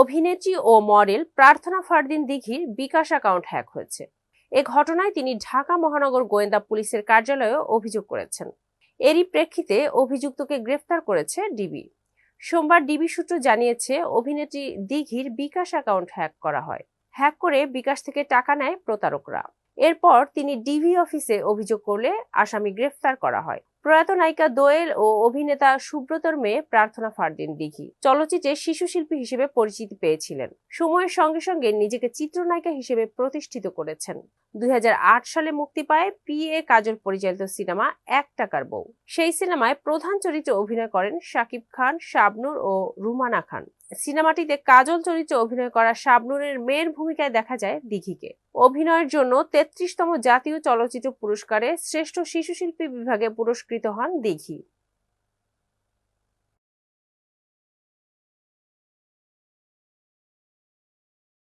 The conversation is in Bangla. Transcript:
অভিনেত্রী ও মডেল প্রার্থনা ফারদিন দিঘির বিকাশ অ্যাকাউন্ট হ্যাক হয়েছে। এ ঘটনায় তিনি ঢাকা মহানগর গোয়েন্দা পুলিশের কার্যালয়ে অভিযোগ করেছেন। এরই প্রেক্ষিতে অভিযুক্তকে গ্রেফতার করেছে ডিবি। সোমবার ডিবি সূত্র জানিয়েছে, অভিনেত্রী দিঘির বিকাশ অ্যাকাউন্ট হ্যাক করা হয়। হ্যাক করে বিকাশ থেকে টাকা নেয় প্রতারকরা। এরপর তিনি ডিবি অফিসে অভিযোগ করলে আসামি গ্রেফতার করা হয়। প্রয়াত নায়িকা দোয়েল ও অভিনেতা সুব্রতর মেয়ে প্রার্থনা ফারদিন দিঘি চলচ্চিত্রে শিশু শিল্পী হিসেবে পরিচিতি পেয়েছিলেন। সময়ের সঙ্গে সঙ্গে নিজেকে চিত্রনায়িকা হিসেবে প্রতিষ্ঠিত করেছেন। দুই হাজার আট সালে মুক্তি পায় পি এ কাজল পরিচালিত সিনেমা এক টাকার বউ। সেই সিনেমায় প্রধান চরিত্রে অভিনয় করেন শাকিব খান, শাবনুর ও রুমানা খান। সিনেমাটিতে কাজল চরিত্রে অভিনয় করা শাবনুরের মেয়ের ভূমিকায় দেখা যায় দিঘিকে। অভিনয়ের জন্য তেত্রিশতম জাতীয় চলচ্চিত্র পুরস্কারে শ্রেষ্ঠ শিশু শিল্পী বিভাগে পুরস্কৃত হন দিঘি।